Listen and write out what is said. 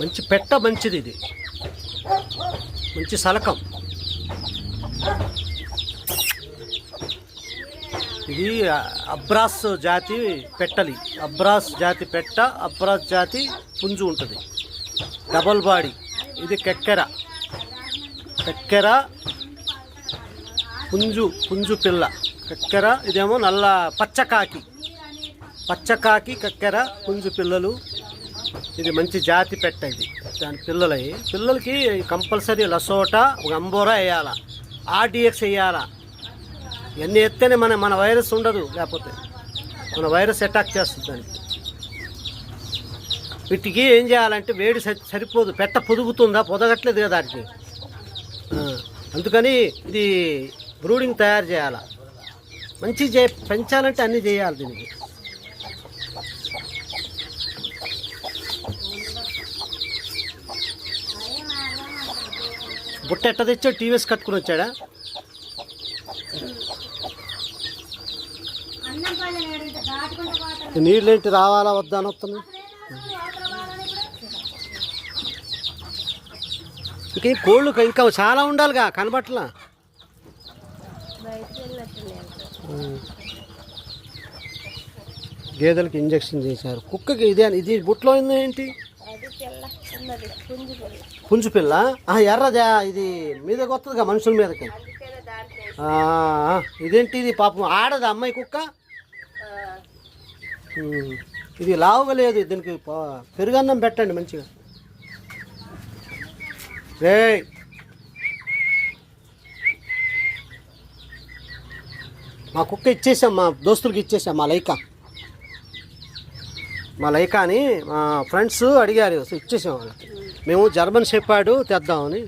మంచి పెట్ట మంచిది ఇది. మంచి సలకం. ఇది అబ్రాస్ జాతి పెట్టలి. అబ్రాస్ జాతి పెట్ట అబ్రాస్ జాతి పుంజు ఉంటుంది. Double body. ఇది కెక్కెర. కెక్కెర పుంజు పుంజు పిల్ల. కక్కెర ఇదేమో నల్ల పచ్చకాకి పచ్చకాకి కక్కెర పుంజు పిల్లలు. ఇది మంచి జాతి పెట్ట ఇది. దాని పిల్లలవి పిల్లలకి కంపల్సరీ లసోటా ఒక అంబోరా వేయాల? ఆర్డిఎక్స్ వేయాల? ఇవన్నీ ఎత్తేనే మన మన వైరస్ ఉండదు లేకపోతే. మన వైరస్ అటాక్ చేస్తుంది దానికి. వీటికి ఏం చేయాలంటే వేడి సరి- సరిపోదు. పెట్ట పొదుగుతుందా? పొదగట్లేదు కదా దానికి. అందుకని ఇది బ్రూడింగ్ తయారు చేయాలి? మంచి చే పెంచాలంటే అన్నీ చేయాలి దీనికి. బుట్ట ఎట్ట తెచ్చాడు టీవీఎస్ కట్టుకుని వచ్చాడా? నీళ్ళేంటి రావాలా వద్దా అని వస్తున్నాయి ఇంకే కోళ్ళు ఇంకా చాలా ఉండాలిగా కనబట్లా గేదెలకు ఇంజక్షన్ చేశారు. కుక్కకి ఇదే ఇది బుట్లో ఉంది ఏంటి? పుంజు పిల్ల ఎర్రదా? ఇది మీద కొత్తదిగా మనుషుల మీదకి. ఇదేంటి ఇది పాపం? ఆడదా అమ్మాయి కుక్క? ఇది లావుగా లేదు దీనికి పెరుగన్నం పెట్టండి మంచిగా. రే మా కుక్క ఇచ్చేసాం మా దోస్తులకి ఇచ్చేసాం మా లైకా. మా లైకాని మా ఫ్రెండ్స్ అడిగారు ఇచ్చేసాం వాళ్ళకి. మేము జర్మన్ చెప్పాడు తెద్దామని.